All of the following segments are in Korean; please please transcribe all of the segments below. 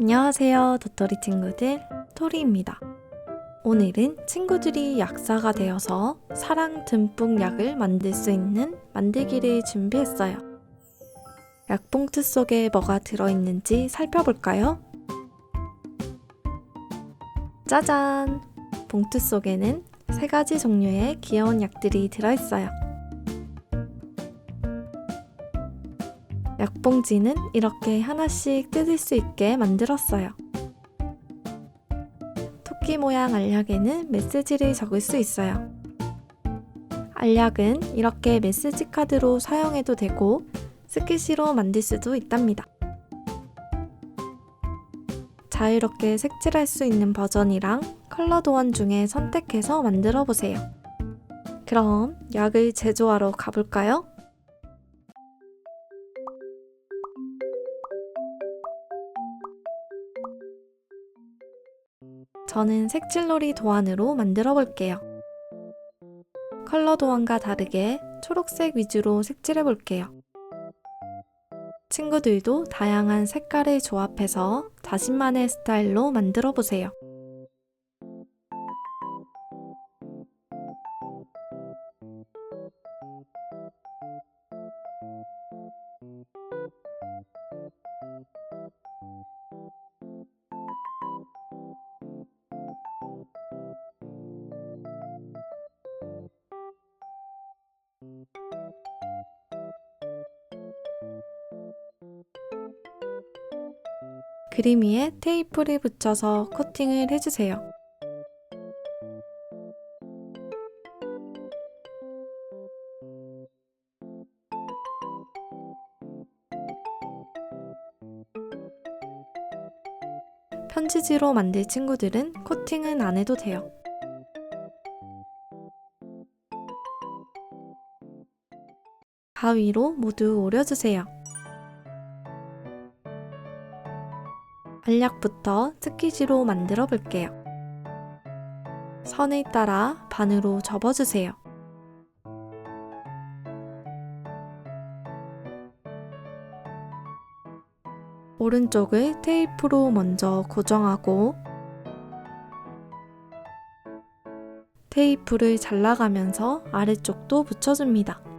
안녕하세요, 도토리 친구들. 토리입니다. 오늘은 친구들이 약사가 되어서 사랑 듬뿍 약을 만들 수 있는 만들기를 준비했어요. 약봉투 속에 뭐가 들어있는지 살펴볼까요? 짜잔! 봉투 속에는 세 가지 종류의 귀여운 약들이 들어있어요. 약봉지는 이렇게 하나씩 뜯을 수 있게 만들었어요. 토끼 모양 알약에는 메시지를 적을 수 있어요. 알약은 이렇게 메시지 카드로 사용해도 되고 스키시로 만들 수도 있답니다. 자유롭게 색칠할 수 있는 버전이랑 컬러 도안 중에 선택해서 만들어 보세요. 그럼 약을 제조하러 가볼까요? 저는 색칠놀이 도안으로 만들어 볼게요. 컬러 도안과 다르게 초록색 위주로 색칠해 볼게요. 친구들도 다양한 색깔을 조합해서 자신만의 스타일로 만들어 보세요. 그림 위에 테이프를 붙여서 코팅을 해주세요. 편지지로 만들 친구들은 코팅은 안 해도 돼요. 가위로 모두 오려주세요. 알약부터 스키지로 만들어 볼게요. 선을 따라 반으로 접어주세요. 오른쪽을 테이프로 먼저 고정하고 테이프를 잘라가면서 아래쪽도 붙여줍니다.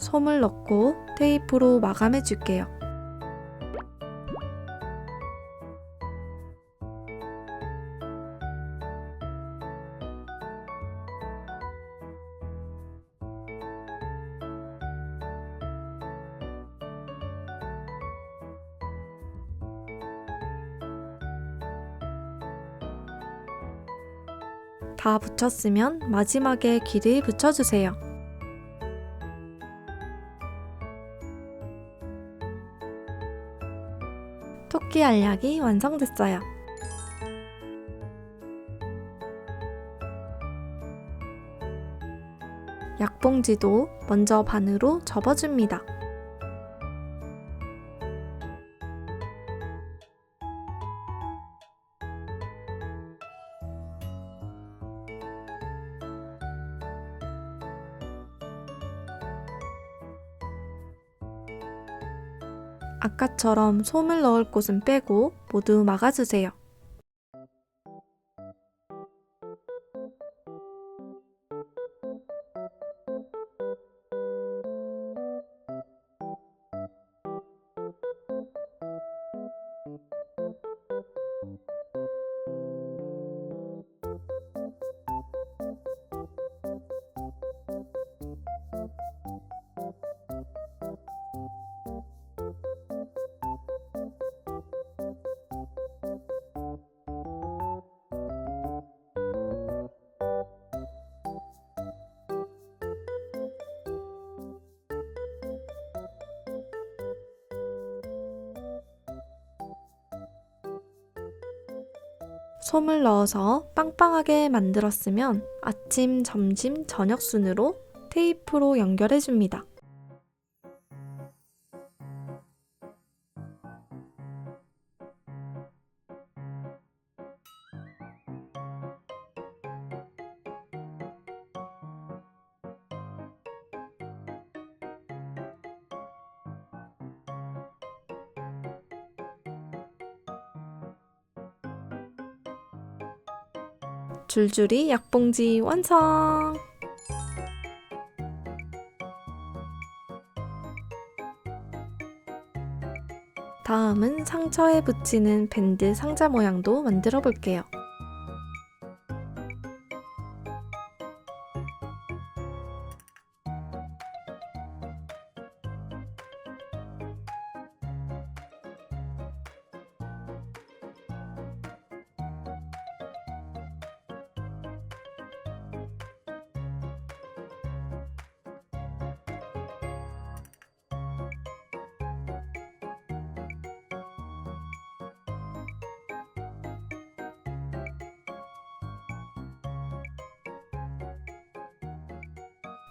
솜을 넣고 테이프로 마감해 줄게요. 다 붙였으면 마지막에 길을 붙여주세요. 토끼 알약이 완성됐어요. 약봉지도 먼저 반으로 접어줍니다. 아까처럼 솜을 넣을 곳은 빼고 모두 막아주세요. 솜을 넣어서 빵빵하게 만들었으면 아침, 점심, 저녁 순으로 테이프로 연결해 줍니다. 줄줄이 약봉지 완성! 다음은 상처에 붙이는 밴드 상자 모양도 만들어 볼게요.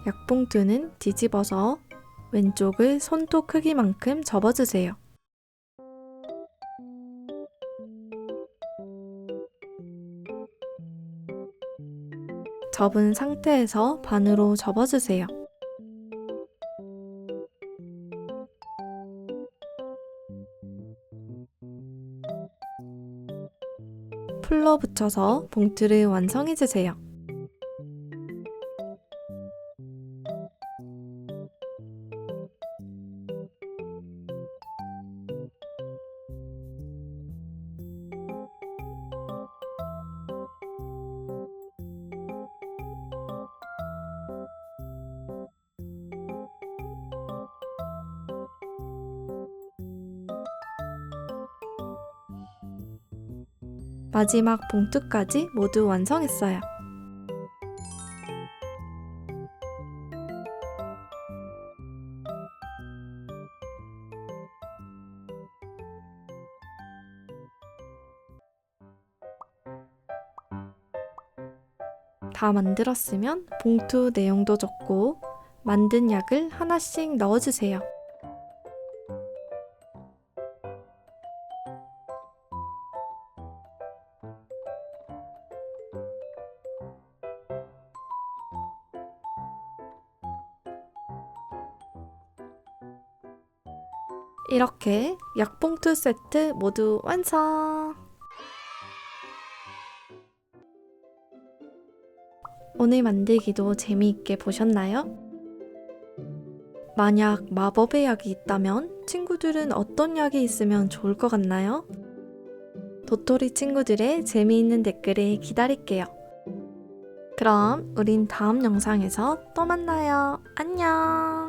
약봉투는 뒤집어서 왼쪽을 손톱 크기만큼 접어주세요. 접은 상태에서 반으로 접어주세요. 풀로 붙여서 봉투를 완성해주세요. 마지막 봉투까지 모두 완성했어요. 다 만들었으면 봉투 내용도 적고 만든 약을 하나씩 넣어주세요. 이렇게 약봉투 세트 모두 완성! 오늘 만들기도 재미있게 보셨나요? 만약 마법의 약이 있다면 친구들은 어떤 약이 있으면 좋을 것 같나요? 도토리 친구들의 재미있는 댓글을 기다릴게요. 그럼 우린 다음 영상에서 또 만나요. 안녕!